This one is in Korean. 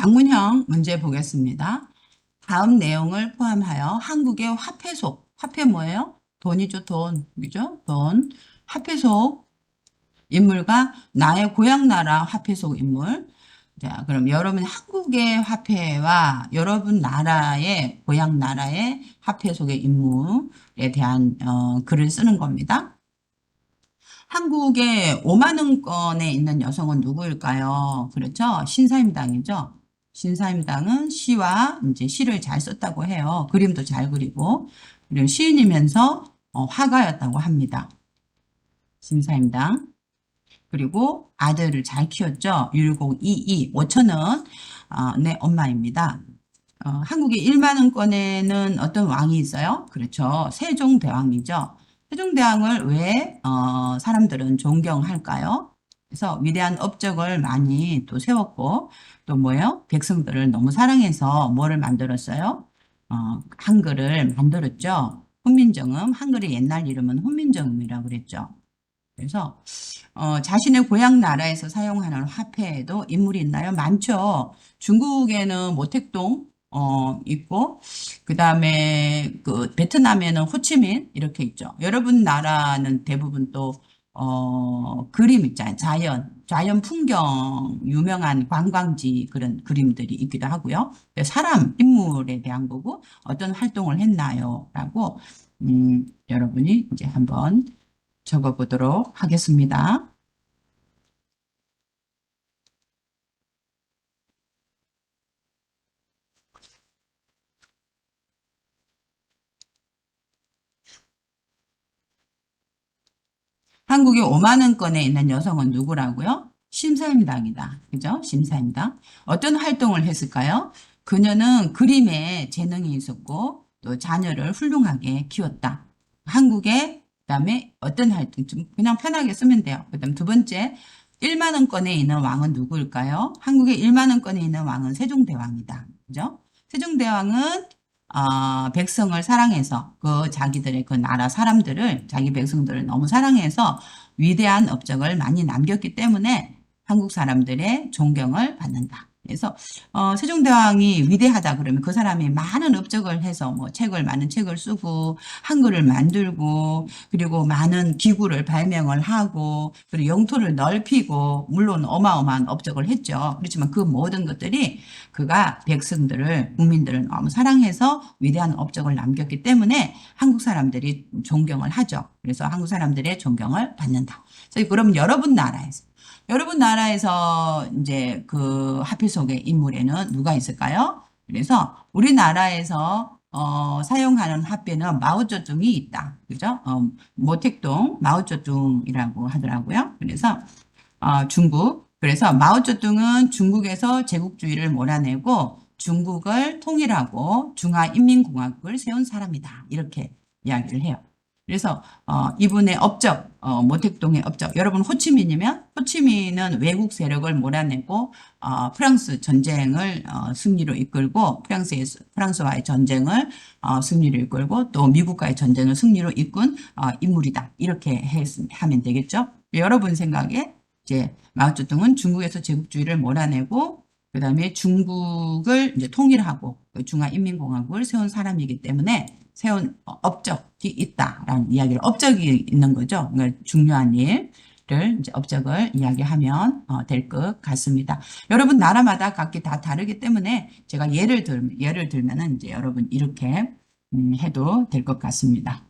장문형 문제 보겠습니다. 다음 내용을 포함하여 한국의 화폐 속, 화폐 뭐예요? 돈이죠, 돈. 그죠? 돈. 화폐 속 인물과 나의 고향 나라 화폐 속 인물. 자, 그럼 여러분 한국의 화폐와 여러분 나라의 고향 나라의 화폐 속의 인물에 대한 어, 글을 쓰는 겁니다. 한국의 5만 원권에 있는 여성은 누구일까요? 그렇죠? 신사임당이죠. 신사임당은 시와 이제 시를 잘 썼다고 해요. 그림도 잘 그리고 그리고 시인이면서 어, 화가였다고 합니다. 신사임당. 그리고 아들을 잘 키웠죠. 율곡이이 5천원 어, 네 엄마입니다. 어, 한국의 1만 원권에는 어떤 왕이 있어요? 그렇죠. 세종대왕이죠. 세종대왕을 왜 어, 사람들은 존경할까요? 그래서 위대한 업적을 많이 또 세웠고 또 뭐예요? 백성들을 너무 사랑해서 뭐를 만들었어요? 어, 한글을 만들었죠. 훈민정음, 한글의 옛날 이름은 훈민정음이라고 그랬죠. 그래서 어, 자신의 고향 나라에서 사용하는 화폐에도 인물이 있나요? 많죠. 중국에는 모택동 어, 있고 그 다음에 그 베트남에는 호치민 이렇게 있죠. 여러분 나라는 대부분 또 어, 그림 있잖아요. 자연, 자연 풍경, 유명한 관광지 그런 그림들이 있기도 하고요. 사람, 인물에 대한 거고 어떤 활동을 했나요? 라고 음, 여러분이 이제 한번 적어보도록 하겠습니다. 한국의 5만 원권에 있는 여성은 누구라고요? 심사임당이다. 그죠? 심사임당. 어떤 활동을 했을까요? 그녀는 그림에 재능이 있었고 또 자녀를 훌륭하게 키웠다. 한국의 그다음에 어떤 활동 좀 그냥 편하게 쓰면 돼요. 그다음 두 번째 1만 원권에 있는 왕은 누구일까요? 한국의 1만 원권에 있는 왕은 세종대왕이다. 그죠? 세종대왕은 어, 백성을 사랑해서 그 자기들의 그 나라 사람들을 자기 백성들을 너무 사랑해서 위대한 업적을 많이 남겼기 때문에 한국 사람들의 존경을 받는다. 그래서 어, 세종대왕이 위대하다 그러면 그 사람이 많은 업적을 해서 뭐 책을 많은 책을 쓰고 한글을 만들고 그리고 많은 기구를 발명을 하고 그리고 영토를 넓히고 물론 어마어마한 업적을 했죠. 그렇지만 그 모든 것들이 그가 백성들을 국민들을 너무 사랑해서 위대한 업적을 남겼기 때문에 한국 사람들이 존경을 하죠. 그래서 한국 사람들의 존경을 받는다. 그럼 여러분 나라에서 여러분 나라에서 이제 그 화폐 속의 인물에는 누가 있을까요? 그래서 우리나라에서 어, 사용하는 화폐는 마오쩌둥이 있다. 그죠? 어, 모택동 마오쩌둥이라고 하더라고요. 그래서 어, 중국 그래서 마오쩌둥은 중국에서 제국주의를 몰아내고 중국을 통일하고 중화인민공화국을 세운 사람이다. 이렇게 이야기를 해요. 그래서 어, 이분의 업적, 어, 모택동의 업적. 여러분 호치민이면 호치민은 외국 세력을 몰아내고 어, 프랑스 전쟁을 어, 승리로 이끌고 프랑스의 프랑스와의 전쟁을 어, 승리로 이끌고 또 미국과의 전쟁을 승리로 이끈 어, 인물이다. 이렇게 해, 하면 되겠죠. 여러분 생각에 이제 마오쩌둥은 중국에서 제국주의를 몰아내고 그 다음에 중국을 이제 통일하고 그 중화인민공화국을 세운 사람이기 때문에 세운 업적이 있다라는 이야기를 업적이 있는 거죠. 그러니까 중요한 일을 이제 업적을 이야기하면 어, 될것 같습니다. 여러분 나라마다 각기 다 다르기 때문에 제가 예를 들 예를 들면은 이제 여러분 이렇게 음, 해도 될 것 같습니다.